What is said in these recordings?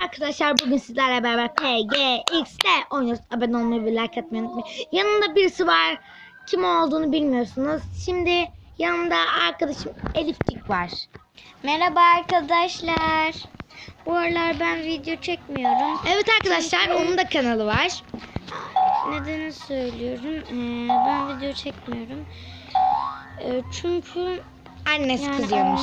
Arkadaşlar bugün sizlerle beraber PGX'de oynuyoruz. Abone olmayı ve like atmayı unutmayın. Yanında birisi var. Kim olduğunu bilmiyorsunuz. Şimdi yanımda arkadaşım Elifcik var. Merhaba arkadaşlar. Bu aralar ben video çekmiyorum. Evet arkadaşlar onun da kanalı var. Nedeni söylüyorum. Ee, ben video çekmiyorum. Ee, çünkü Annesi yani kızıyormuş.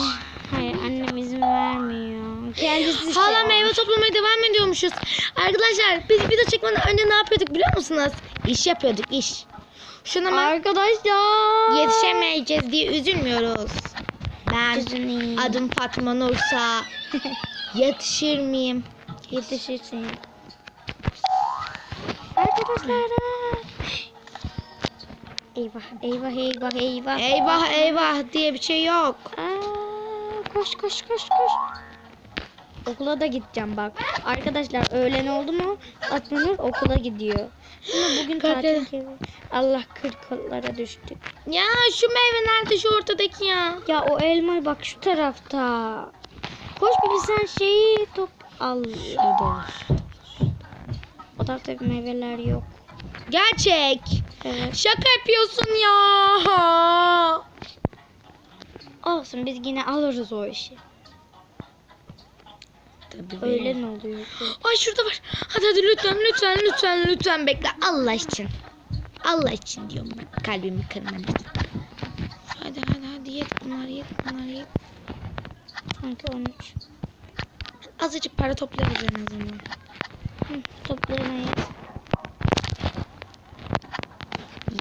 Hayır annem izin vermiyor. Kendisi şey Hala meyve olmuş. toplamaya devam ediyormuşuz. Arkadaşlar biz video çekmeden önce ne yapıyorduk biliyor musunuz? İş yapıyorduk iş. Şuna. Arkadaşlar. Yetişemeyeceğiz diye üzülmüyoruz. Ben Üzülmeyin. adım Fatma Nursa. Yetişir miyim? Yetişirsin. Arkadaşlar. Eyvah eyvah eyvah eyvah. Eyvah eyvah diye bir şey yok. Aa, koş koş koş koş. Okula da gideceğim bak. Arkadaşlar öğlen oldu mu Atmanur okula gidiyor. Ama bugün tatil gibi. Allah kırklara düştük. Ya şu meyve nerede şu ortadaki ya? Ya o elma bak şu tarafta. Koş bir sen şeyi top al. O tarafta meyveler yok. Gerçek. Evet. Şaka yapıyorsun ya. Olsun biz yine alırız o işi. Tabii Öyle ne oluyor? Ay şurada var. Hadi hadi lütfen lütfen lütfen lütfen bekle. Allah için. Allah için diyorum. Kalbimi kırma lütfen. Hadi hadi hadi yet bunları yet bunları yet. Sanki 13. Azıcık para toplarız en azından. Hı, toplayamayız.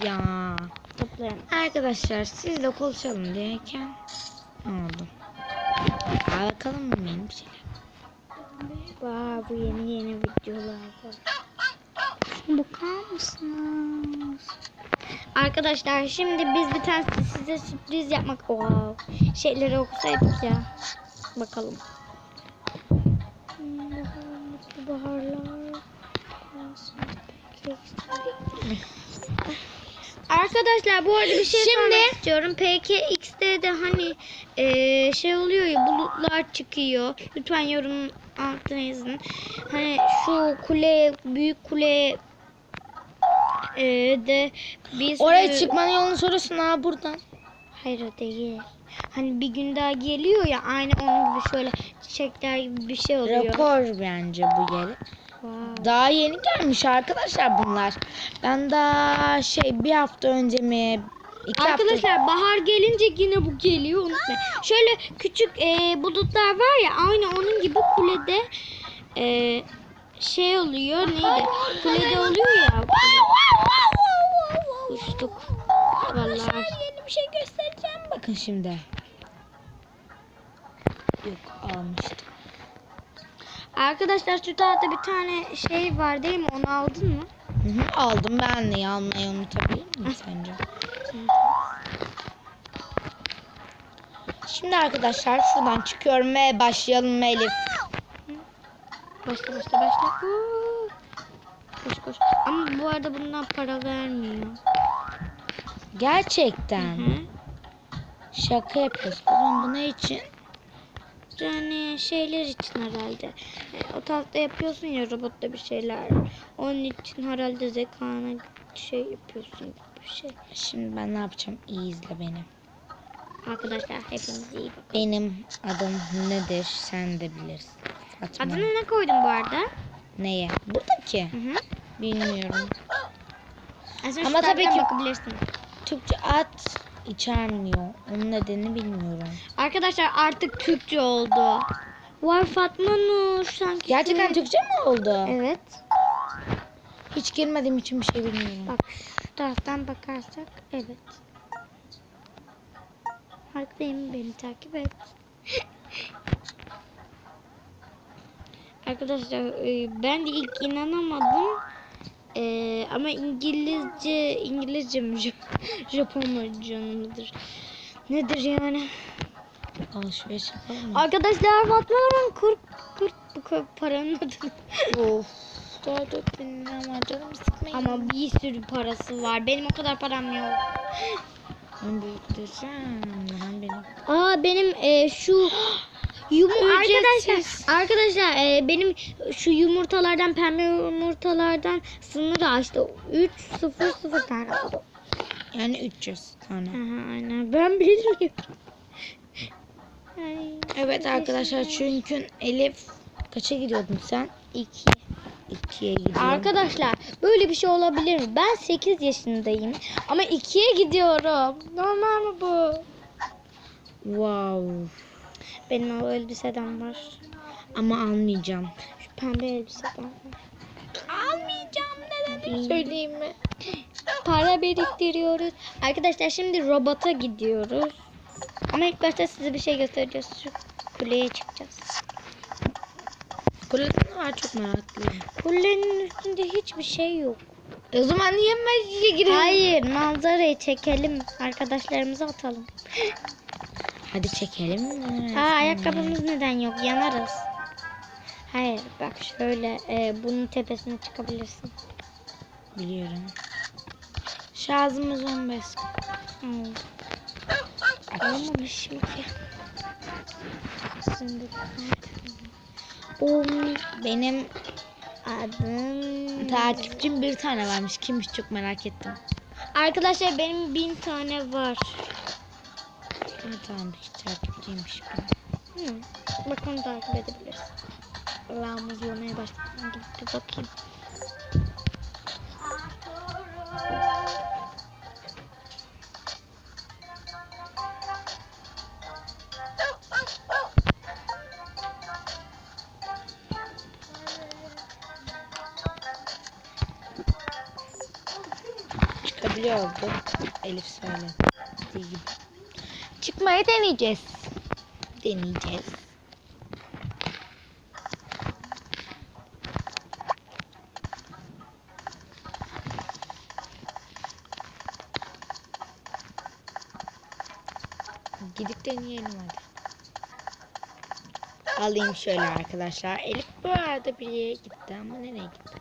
Ya. Toplayamayız. Arkadaşlar sizle konuşalım diyeken ne oldu? Bakalım mı benim şeyler? Vay bu yeni yeni videolar var. Bakar mısınız? Arkadaşlar şimdi biz bir tane size sürpriz yapmak wow. şeyleri okusaydık ya. Bakalım. Baharlar. Arkadaşlar bu arada bir şey Şimdi- sormak istiyorum. PKX'de de hani eee, şey oluyor ya bulutlar çıkıyor. Lütfen yorum altına yazın. Hani şu kule büyük kule eee, de biz Oraya çıkmanın yolunu soruyorsun ha buradan. Hayır o değil. Hani bir gün daha geliyor ya aynı onun gibi şöyle çiçekler gibi bir şey oluyor. Rapor bence bu yeri. Daha yeni gelmiş arkadaşlar bunlar. Ben daha şey bir hafta önce mi iki hafta Arkadaşlar bahar gelince yine bu geliyor unutmayın. Şöyle küçük e, bulutlar var ya aynı onun gibi kulede e, şey oluyor neydi? Kulede oluyor ya. Uçtuk. Vallahi. yeni bir şey göstereceğim. Bakın şimdi. Yok almıştım. Arkadaşlar şu bir tane şey var değil mi? Onu aldın mı? Hı hı, aldım ben de almayı unutabilir miyim sence? Şimdi arkadaşlar şuradan çıkıyorum ve başlayalım Elif. Başla başla başla. Koş koş. Ama bu arada bundan para vermiyor. Gerçekten. Hı. Şaka yapıyorsun. O zaman bu ne için? Yani şeyler için herhalde. E, O tarafta yapıyorsun ya robotta bir şeyler. Onun için herhalde zekana şey yapıyorsun bir şey. Şimdi ben ne yapacağım? İyi izle beni. Arkadaşlar hepiniz iyi bakın. Benim adım nedir? Sen de bilirsin. Fatma. Adını ne koydun bu arada? Neye? Buradaki. Hı hı. Bilmiyorum. Ama tabii ki- bakabilirsin. Türkçe at içermiyor. Onun nedenini bilmiyorum. Arkadaşlar artık Türkçe oldu. Var Fatma Nur sanki. Gerçekten Türkçe mi oldu? Evet. Hiç girmediğim için bir şey bilmiyorum. Bak şu taraftan bakarsak evet. Harikayım beni takip et. Arkadaşlar e, ben de ilk inanamadım. E, ama İngilizce İngilizce mi Jap- Japonca mıdır? Nedir yani? Alışveriş yapalım mı? Arkadaşlar Fatma'nın kurt kurt bu paranın adı. Of. Daha dört bin lira var canım sıkmayın. Ama bir sürü parası var. Benim o kadar param yok. Ben büyük desem. Ben benim. Aa benim e, şu Yum Ücretsiz. arkadaşlar arkadaşlar e, benim şu yumurtalardan pembe yumurtalardan sınırı açtı. 3 0 0 tane oldu. Yani 300 tane. Aha, aynen ben bilirim. Ay, Evet arkadaşlar çünkü Elif kaça gidiyordun sen? 2. 2'ye gidiyorum. Arkadaşlar böyle bir şey olabilir mi? Ben 8 yaşındayım ama 2'ye gidiyorum. Normal mı bu? Wow. Benim o elbiseden var. Ama almayacağım. Şu pembe elbiseden var. Almayacağım neden söyleyeyim mi? Para biriktiriyoruz. Arkadaşlar şimdi robota gidiyoruz. Ama ilk başta size bir şey göstereceğiz. Şu kuleye çıkacağız. Kulede ne var çok meraklıyım. Kulenin üstünde hiçbir şey yok. E o zaman niye mecliye girelim? Hayır manzarayı çekelim. Arkadaşlarımıza atalım. Hadi çekelim? Aa ayakkabımız neden yok? Yanarız. Hayır bak şöyle e, bunun tepesine çıkabilirsin. Biliyorum. Şarjımız 15. Hmm. Olmamışım ki. Şimdi benim adım takipçim bir tane varmış. Kimmiş çok merak ettim. Arkadaşlar benim bin tane var. Tamam bir takipçiymiş. Hı. Bak onu takip edebilirsin. Allah'ım uzamaya başladım. Gitti bakayım. Çıkabiliyordu. Elif söyledi. Dediği gibi. Çıkmayı deneyeceğiz. Deneyeceğiz. Gidip deneyelim hadi. Alayım şöyle arkadaşlar. Elif bu arada bir yere gitti ama nereye gitti?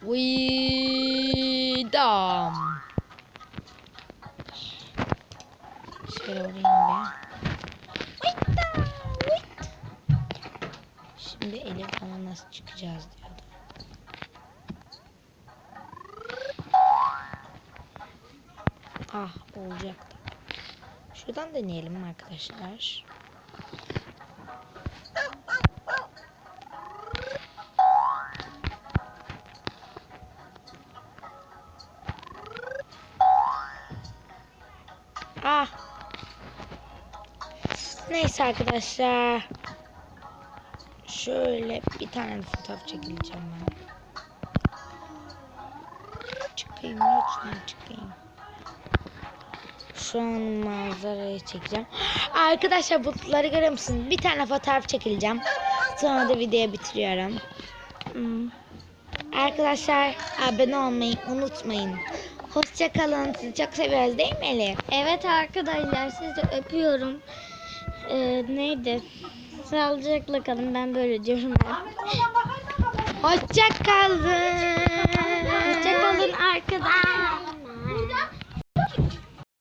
Wiedam. Şöyle bir. Wiedam, vid. Şimdi Elif bana nasıl çıkacağız diyordu. Ah olacaktı. Şuradan deneyelim arkadaşlar? Ah. Neyse arkadaşlar. Şöyle bir tane fotoğraf çekileceğim ben. Çıkayım lütfen çıkayım. Şu an manzarayı çekeceğim. Arkadaşlar bulutları görüyor musunuz? Bir tane fotoğraf çekileceğim. Sonra da videoyu bitiriyorum. Hmm. Arkadaşlar abone olmayı unutmayın. Hoşça kalın. Sizi çok seviyoruz değil mi Elif? Evet arkadaşlar sizi öpüyorum. Ee, neydi? Sağlıcakla kalın ben böyle diyorum. Hoşça kalın. Hoşçakalın arkadaşlar.